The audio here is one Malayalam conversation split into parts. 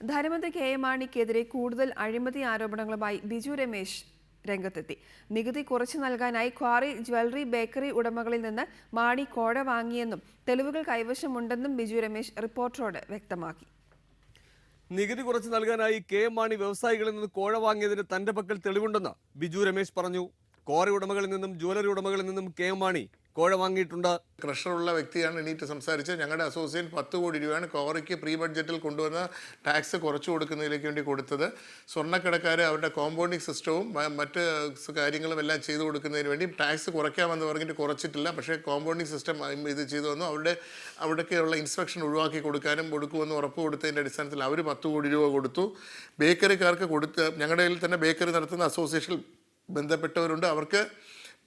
ധനമന്ത്രി കെ എ മാണിക്കെതിരെ കൂടുതൽ അഴിമതി ആരോപണങ്ങളുമായി ബിജു രമേശ് രംഗത്തെത്തി. നികുതി കുറച്ചു നൽകാനായി ക്വാറി ജ്വല്ലറി ബേക്കറി ഉടമകളിൽ നിന്ന് മാണി കോഴ വാങ്ങിയെന്നും തെളിവുകൾ കൈവശമുണ്ടെന്നും ബിജു രമേശ് റിപ്പോർട്ടറോട് വ്യക്തമാക്കി. നികുതി കുറച്ച് നൽകാനായി കെ മാണി വ്യവസായികളിൽ നിന്ന് കോഴ വാങ്ങിയതിന് തന്റെ പക്കൽ തെളിവുണ്ടെന്ന് ബിജു രമേശ് പറഞ്ഞു. കോറി ഉടമകളിൽ നിന്നും ജ്വല്ലറി ഉടമകളിൽ നിന്നും കെ മാണി കോഴ വാങ്ങിയിട്ടുണ്ട്. ക്രഷറുള്ള വ്യക്തിയാണ് എണീറ്റ് സംസാരിച്ചത്. ഞങ്ങളുടെ അസോസിയേറ്റ് പത്ത് കോടി രൂപയാണ് കോറയ്ക്ക് പ്രീ ബഡ്ജറ്റിൽ കൊണ്ടുവന്ന ടാക്സ് കുറച്ചു കൊടുക്കുന്നതിലേക്ക് വേണ്ടി കൊടുത്തത്. സ്വർണക്കടക്കാർ അവരുടെ കോമ്പൗണ്ടിങ് സിസ്റ്റവും മറ്റ് കാര്യങ്ങളും എല്ലാം ചെയ്തു കൊടുക്കുന്നതിന് വേണ്ടി ടാക്സ് കുറയ്ക്കാമെന്ന് പറഞ്ഞിട്ട് കുറച്ചിട്ടില്ല. പക്ഷേ കോമ്പൗണ്ടിങ് സിസ്റ്റം ഇത് ചെയ്തു തന്നു. അവരുടെ അവിടേക്കുള്ള ഇൻസ്പെക്ഷൻ ഒഴിവാക്കി കൊടുക്കാനും കൊടുക്കുമെന്ന് ഉറപ്പ് കൊടുത്തതിന്റെ അടിസ്ഥാനത്തിൽ അവർ പത്ത് കോടി രൂപ കൊടുത്തു. ബേക്കറിക്കാർക്ക് കൊടുത്ത് ഞങ്ങളുടെ കയ്യിൽ തന്നെ ബേക്കറി നടത്തുന്ന അസോസിയേഷൻ ബന്ധപ്പെട്ടവരുണ്ട്. അവർക്ക്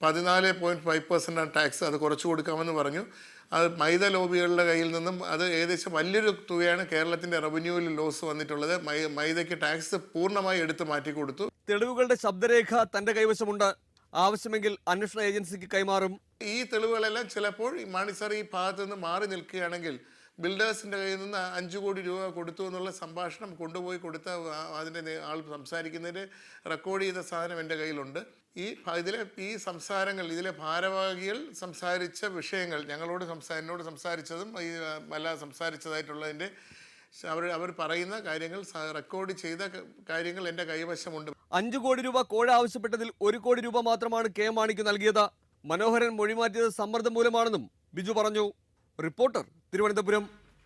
പതിനാല് പോയിന്റ് ഫൈവ് പെർസെന്റാണ് ടാക്സ്. അത് കുറച്ച് കൊടുക്കാമെന്ന് പറഞ്ഞു. അത് മൈദ ലോബികളുടെ കയ്യിൽ നിന്നും അത് ഏകദേശം വലിയൊരു തുകയാണ് കേരളത്തിന്റെ റവന്യൂവിൽ ലോസ് വന്നിട്ടുള്ളത്. മൈ മൈദയ്ക്ക് ടാക്സ് പൂർണമായി എടുത്ത് മാറ്റി കൊടുത്തു തെളിവുകളുടെ ശബ്ദരേഖ തന്റെ കൈവശമുണ്ട്. ആവശ്യമെങ്കിൽ അന്വേഷണ ഏജൻസിക്ക് കൈമാറും. ഈ തെളിവുകളെല്ലാം ചിലപ്പോൾ മാണി സാർ ഈ ഭാഗത്ത് നിന്ന് മാറി നിൽക്കുകയാണെങ്കിൽ ബിൽഡേഴ്സിന്റെ കയ്യിൽ നിന്ന് അഞ്ച് കോടി രൂപ കൊടുത്തു എന്നുള്ള സംഭാഷണം കൊണ്ടുപോയി കൊടുത്ത അതിന്റെ ആൾ സംസാരിക്കുന്നതിന് റെക്കോർഡ് ചെയ്ത സാധനം എന്റെ കയ്യിലുണ്ട്. ഈ ഇതിലെ ഈ സംസാരങ്ങൾ ഇതിലെ ഭാരവാഹികൾ സംസാരിച്ച വിഷയങ്ങൾ ഞങ്ങളോട് സംസാരിച്ചതും ഈ അല്ല സംസാരിച്ചതായിട്ടുള്ളതിന്റെ അവർ അവർ പറയുന്ന കാര്യങ്ങൾ റെക്കോർഡ് ചെയ്ത കാര്യങ്ങൾ എന്റെ കൈവശമുണ്ട്. അഞ്ചു കോടി രൂപ കോഴ ആവശ്യപ്പെട്ടതിൽ ഒരു കോടി രൂപ മാത്രമാണ് കെ മാണിക്ക് നൽകിയത്. മനോഹരൻ മൊഴിമാറ്റിയത് സമ്മർദ്ദം മൂലമാണെന്നും ബിജു പറഞ്ഞു. റിപ്പോർട്ടർ തിരുവനന്തപുരം.